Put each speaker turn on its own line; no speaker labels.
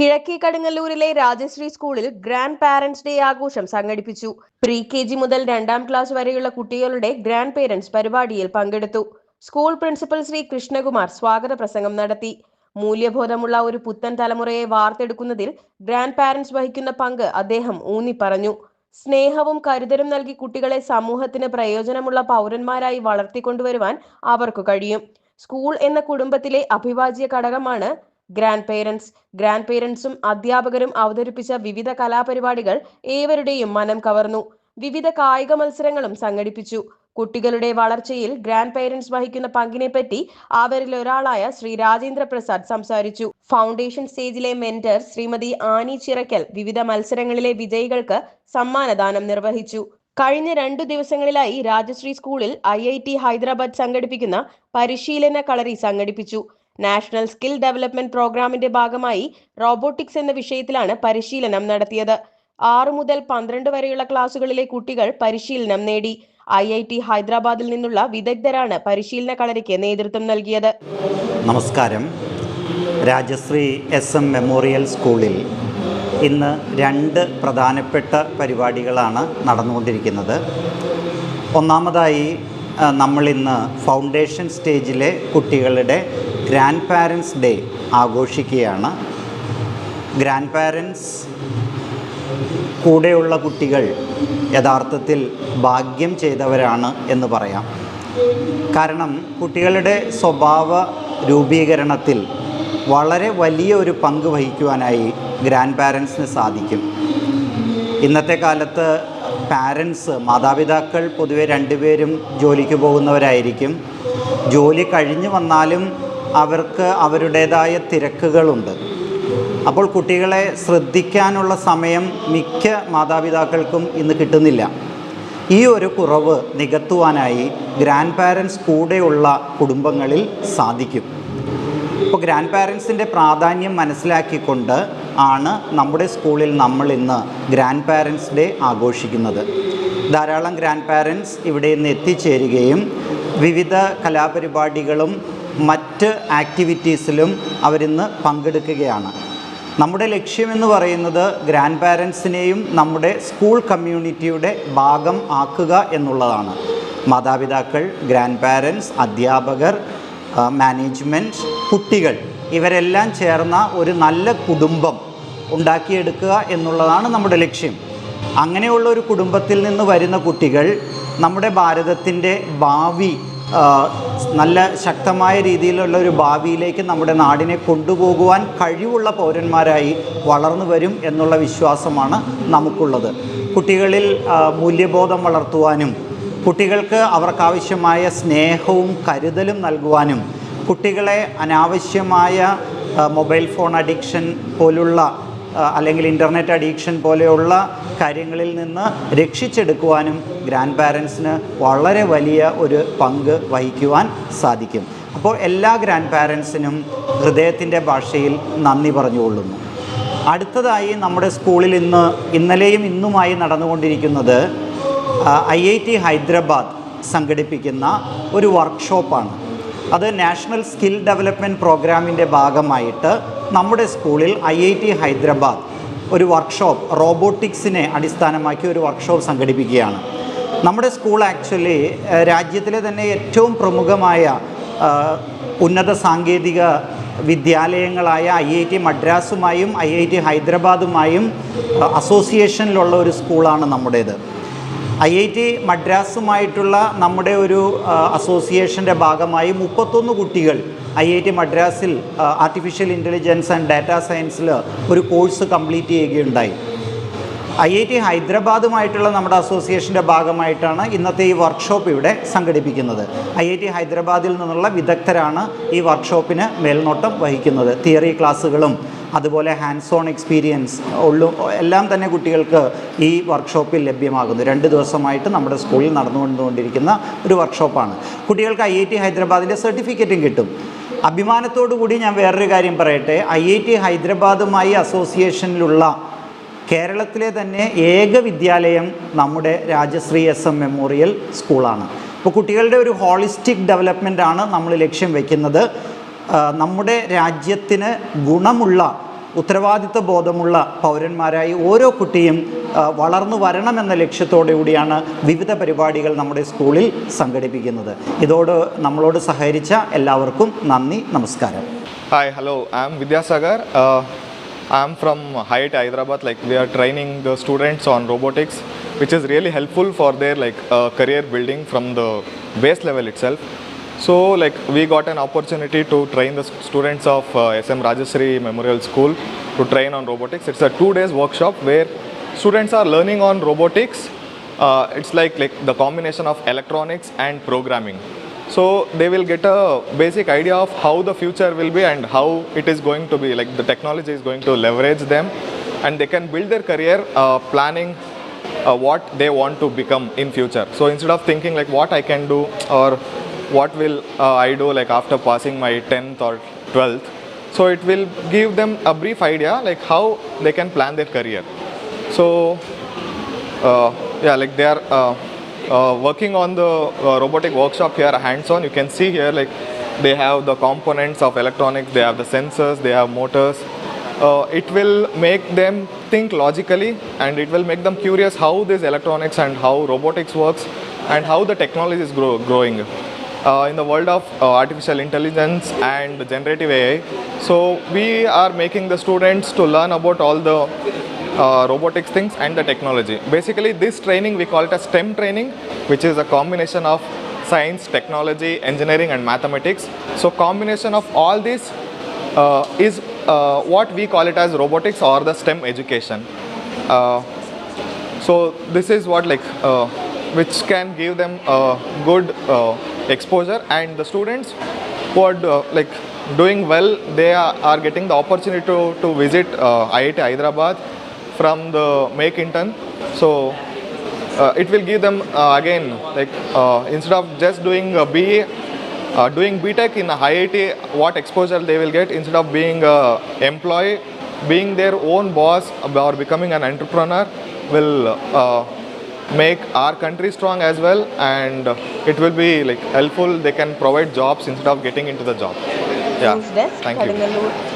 കിഴക്കേ കടുങ്ങല്ലൂരിലെ രാജശ്രീ സ്കൂളിൽ grand parents day ആഘോഷം സംഘടിപ്പിച്ചു. പ്രീ കെ ജി മുതൽ രണ്ടാം ക്ലാസ് വരെയുള്ള കുട്ടികളുടെ ഗ്രാൻഡ് പേരന്റ്സ് പരിപാടിയിൽ പങ്കെടുത്തു. സ്കൂൾ പ്രിൻസിപ്പൽ ശ്രീ കൃഷ്ണകുമാർ സ്വാഗത പ്രസംഗം നടത്തി. മൂല്യബോധമുള്ള ഒരു പുത്തൻ തലമുറയെ വാർത്തെടുക്കുന്നതിൽ ഗ്രാൻഡ് പാരന്റ്സ് വഹിക്കുന്ന പങ്ക് അദ്ദേഹം ഊന്നി പറഞ്ഞു സ്നേഹവും കരുതലും നൽകി കുട്ടികളെ സമൂഹത്തിന് പ്രയോജനമുള്ള പൗരന്മാരായി വളർത്തിക്കൊണ്ടുവരുവാൻ അവർക്ക് കഴിയും. സ്കൂൾ എന്ന കുടുംബത്തിലെ അഭിവാജ്യ ഘടകമാണ് ഗ്രാൻഡ് പേരൻസ് ഗ്രാൻഡ് പേരൻസും അധ്യാപകരും അവതരിപ്പിച്ച വിവിധ കലാപരിപാടികൾ ഏവരുടെയും മനം കവർന്നു. വിവിധ കായിക മത്സരങ്ങളും സംഘടിപ്പിച്ചു. കുട്ടികളുടെ വളർച്ചയിൽ ഗ്രാൻഡ് പേരൻസ് വഹിക്കുന്ന പങ്കിനെപ്പറ്റി അവരിൽ ഒരാളായ ശ്രീ രാജേന്ദ്ര പ്രസാദ് സംസാരിച്ചു. ഫൗണ്ടേഷൻ സ്റ്റേജിലെ മെന്റർ ശ്രീമതി ആനി ചിറക്കൽ വിവിധ മത്സരങ്ങളിലെ വിജയികൾക്ക് സമ്മാനദാനം നിർവഹിച്ചു. കഴിഞ്ഞ രണ്ടു ദിവസങ്ങളിലായി രാജശ്രീ സ്കൂളിൽ ഐ ഐ ടി ഹൈദരാബാദ് സംഘടിപ്പിക്കുന്ന പരിശീലന കളരി സംഘടിപ്പിച്ചു. നാഷണൽ സ്കിൽ ഡെവലപ്മെന്റ് പ്രോഗ്രാമിന്റെ ഭാഗമായി റോബോട്ടിക്സ് എന്ന വിഷയത്തിലാണ് പരിശീലനം നടത്തിയത്. ആറ് മുതൽ പന്ത്രണ്ട് വരെയുള്ള ക്ലാസുകളിലെ കുട്ടികൾ പരിശീലനം നേടി. ഐ ഐ ടി ഹൈദരാബാദിൽ നിന്നുള്ള വിദഗ്ധരാണ് പരിശീലന കളരിക്ക് നേതൃത്വം നൽകിയത്.
നമസ്കാരം. രാജശ്രീ എസ് എം മെമ്മോറിയൽ സ്കൂളിൽ ഇന്ന് രണ്ട് പ്രധാനപ്പെട്ട പരിപാടികളാണ് നടന്നുകൊണ്ടിരിക്കുന്നത്. ഒന്നാമതായി നമ്മളിന്ന് ഫൗണ്ടേഷൻ സ്റ്റേജിലെ കുട്ടികളുടെ ഗ്രാൻഡ് പാരൻസ് ഡേ ആഘോഷിക്കുകയാണ്. ഗ്രാൻഡ് പാരൻസ് കൂടെയുള്ള കുട്ടികൾ യഥാർത്ഥത്തിൽ ഭാഗ്യം ചെയ്തവരാണ് എന്ന് പറയാം. കാരണം കുട്ടികളുടെ സ്വഭാവ രൂപീകരണത്തിൽ വളരെ വലിയ ഒരു പങ്ക് വഹിക്കുവാനായി ഗ്രാൻഡ് പാരൻസിന് സാധിക്കും. ഇന്നത്തെ കാലത്ത് പാരൻസ് മാതാപിതാക്കൾ പൊതുവെ രണ്ടുപേരും ജോലിക്ക് പോകുന്നവരായിരിക്കും. ജോലി കഴിഞ്ഞു വന്നാലും അവർക്ക് അവരുടേതായ തിരക്കുകളുണ്ട്. അപ്പോൾ കുട്ടികളെ ശ്രദ്ധിക്കാനുള്ള സമയം മിക്ക മാതാപിതാക്കൾക്കും ഇന്ന് കിട്ടുന്നില്ല. ഈ ഒരു കുറവ് നികത്തുവാനായി ഗ്രാൻഡ് പാരൻസ് കൂടെയുള്ള കുടുംബങ്ങളിൽ സാധിക്കും. ഇപ്പോൾ ഗ്രാൻഡ് പാരൻസിന്റെ പ്രാധാന്യം മനസ്സിലാക്കിക്കൊണ്ട് ആണ് നമ്മുടെ സ്കൂളിൽ നമ്മൾ ഇന്ന് ഗ്രാൻഡ് പാരൻസ് ഡേ ആഘോഷിക്കുന്നത്. ധാരാളം ഗ്രാൻഡ് പാരൻസ് ഇവിടെ ഇന്ന് എത്തിച്ചേരുകയും വിവിധ കലാപരിപാടികളും മറ്റ് ആക്ടിവിറ്റീസിലും അവരിന്ന് പങ്കെടുക്കുകയാണ്. നമ്മുടെ ലക്ഷ്യമെന്ന് പറയുന്നത് ഗ്രാൻഡ് പാരൻസിനെയും നമ്മുടെ സ്കൂൾ കമ്മ്യൂണിറ്റിയുടെ ഭാഗം ആക്കുക എന്നുള്ളതാണ്. മാതാപിതാക്കൾ ഗ്രാൻഡ് പാരൻസ് അധ്യാപകർ മാനേജ്മെന്റ് കുട്ടികൾ ഇവരെല്ലാം ചേർന്ന ഒരു നല്ല കുടുംബം ഉണ്ടാക്കിയെടുക്കുക എന്നുള്ളതാണ് നമ്മുടെ ലക്ഷ്യം. അങ്ങനെയുള്ള ഒരു കുടുംബത്തിൽ നിന്ന് വരുന്ന കുട്ടികൾ നമ്മുടെ ഭാരതത്തിന്റെ ഭാവി നല്ല ശക്തമായ രീതിയിലുള്ള ഒരു ഭാവിയിലേക്ക് നമ്മുടെ നാടിനെ കൊണ്ടുപോകുവാൻ കഴിവുള്ള പൗരന്മാരായി വളർന്നു വരും എന്നുള്ള വിശ്വാസമാണ് നമുക്കുള്ളത്. കുട്ടികളിൽ മൂല്യബോധം വളർത്തുവാനും കുട്ടികൾക്ക് അവർക്കാവശ്യമായ സ്നേഹവും കരുതലും നൽകുവാനും കുട്ടികളെ അനാവശ്യമായ മൊബൈൽ ഫോൺ അഡിക്ഷൻ പോലുള്ള അല്ലെങ്കിൽ ഇന്റർനെറ്റ് അഡിക്ഷൻ പോലെയുള്ള കാര്യങ്ങളിൽ നിന്ന് രക്ഷിച്ചെടുക്കുവാനും ഗ്രാൻഡ് പാരൻസിന് വളരെ വലിയ ഒരു പങ്ക് വഹിക്കുവാൻ സാധിക്കും. അപ്പോൾ എല്ലാ ഗ്രാൻഡ് പാരൻസിനും ഹൃദയത്തിന്റെ ഭാഷയിൽ നന്ദി പറഞ്ഞുകൊള്ളുന്നു. അടുത്തതായി നമ്മുടെ സ്കൂളിൽ ഇന്ന് ഇന്നലെയും ഇന്നുമായി നടന്നുകൊണ്ടിരിക്കുന്നത് ഐ ഐ ടി ഹൈദരാബാദ് സംഘടിപ്പിക്കുന്ന ഒരു വർക്ക്ഷോപ്പാണ് അത് നാഷണൽ സ്കിൽ ഡെവലപ്മെന്റ് പ്രോഗ്രാമിന്റെ ഭാഗമായിട്ട് നമ്മുടെ സ്കൂളിൽ ഐ ഐ ടി ഹൈദരാബാദ് ഒരു വർക്ക്ഷോപ്പ് റോബോട്ടിക്സിനെ അടിസ്ഥാനമാക്കി ഒരു വർക്ക്ഷോപ്പ് സംഘടിപ്പിക്കുകയാണ്. നമ്മുടെ സ്കൂൾ ആക്ച്വലി രാജ്യത്തിലെ തന്നെ ഏറ്റവും പ്രമുഖമായ ഉന്നത സാങ്കേതിക വിദ്യാലയങ്ങളായ ഐ ഐ ടി മദ്രാസുമായും ഐ ഐ ടി ഹൈദരാബാദുമായും അസോസിയേഷനിലുള്ള ഒരു സ്കൂളാണ് നമ്മുടേത്. ഐ ഐ ടി മദ്രാസുമായിട്ടുള്ള നമ്മുടെ ഒരു അസോസിയേഷന്റെ ഭാഗമായി മുപ്പത്തൊന്ന് കുട്ടികൾ ഐ ഐ ടി മദ്രാസിൽ ആർട്ടിഫിഷ്യൽ ഇന്റലിജൻസ് ആൻഡ് ഡാറ്റാ സയൻസിൽ ഒരു കോഴ്സ് കംപ്ലീറ്റ് ചെയ്യുകയുണ്ടായി. ഐ ഐ ടി ഹൈദരാബാദുമായിട്ടുള്ള നമ്മുടെ അസോസിയേഷന്റെ ഭാഗമായിട്ടാണ് ഇന്നത്തെ ഈ വർക്ക്ഷോപ്പ് ഇവിടെ സംഘടിപ്പിക്കുന്നത്. ഐ ഐ ടി ഹൈദരാബാദിൽ നിന്നുള്ള വിദഗ്ധരാണ് ഈ വർക്ക്ഷോപ്പിന് മേൽനോട്ടം വഹിക്കുന്നത്. തിയറി ക്ലാസ്സുകളും അതുപോലെ ഹാൻഡ്സ് ഓൺ എക്സ്പീരിയൻസ് ഉള്ളു എല്ലാം തന്നെ കുട്ടികൾക്ക് ഈ വർക്ക്ഷോപ്പിൽ ലഭ്യമാകുന്നു. രണ്ട് ദിവസമായിട്ട് നമ്മുടെ സ്കൂളിൽ നടന്നുകൊണ്ടുകൊണ്ടിരിക്കുന്ന ഒരു വർക്ക്ഷോപ്പാണ് കുട്ടികൾക്ക് ഐ ഐ ടി ഹൈദരാബാദിന്റെ സർട്ടിഫിക്കറ്റും കിട്ടും. അഭിമാനത്തോടു കൂടി ഞാൻ വേറൊരു കാര്യം പറയട്ടെ. ഐ ഐ ടി ഹൈദരാബാദുമായി അസോസിയേഷനിലുള്ള കേരളത്തിലെ തന്നെ ഏക വിദ്യാലയം നമ്മുടെ രാജശ്രീ എസ് എം മെമ്മോറിയൽ സ്കൂളാണ്. ഇപ്പോൾ കുട്ടികളുടെ ഒരു ഹോളിസ്റ്റിക് ഡെവലപ്മെന്റ് ആണ് നമ്മൾ ലക്ഷ്യം വയ്ക്കുന്നത് നമ്മുടെ രാജ്യത്തിന് ഗുണമുള്ള ഉത്തരവാദിത്വ ബോധമുള്ള പൗരന്മാരായി ഓരോ കുട്ടിയും വളർന്നു വരണമെന്ന ലക്ഷ്യത്തോടുകൂടിയാണ് വിവിധ പരിപാടികൾ നമ്മുടെ സ്കൂളിൽ സംഘടിപ്പിക്കുന്നത്. ഇതോട് നമ്മളോട് സഹകരിച്ച എല്ലാവർക്കും നന്ദി നമസ്കാരം.
Hi hello I am Vidyasagar I am from height Hyderabad like we are training the students on robotics which is really helpful for their like career building from the base level itself So like we got an opportunity to train the students of uh, SM Rajasri Memorial School to train on robotics. It's a two days workshop where students are learning on robotics. Uh, it's like like the combination of electronics and programming. So they will get a basic idea of how the future will be and how it is going to be. Like the technology is going to leverage them, and they can build their career uh, planning uh, what they want to become in future. So instead of thinking like what I can do or what will uh, I do like after passing my 10th or 12th, so it will give them a brief idea like how they can plan their career. So uh, yeah, like they are uh, uh, working on the uh, robotic workshop here hands-on. You can see here like they have the components of electronics, they have the sensors, they have motors. Uh, it will make them think logically and it will make them curious how this electronics and how robotics works and how the technology is grow- growing. Uh, in the world of uh, artificial intelligence and generative AI, so we are making the students to learn about all the uh, robotics things and the technology. Basically, this training we call it a STEM training, which is a combination of science, technology, engineering, and mathematics. So, combination of all this uh, is uh, what we call it as robotics or the STEM education. Uh, so this is what like uh, which can give them a good uh, exposure and the students who are uh, like doing well they are, are getting the opportunity to, to visit uh, IIT Hyderabad from the make intern so uh, it will give them uh, again like uh, instead of just doing a uh, doing BTech in a IIT what exposure they will get instead of being a employee being their own boss or becoming an entrepreneur will make our country strong as well and it will be like helpful. They can provide jobs instead of getting into the job. Yeah. Thank you.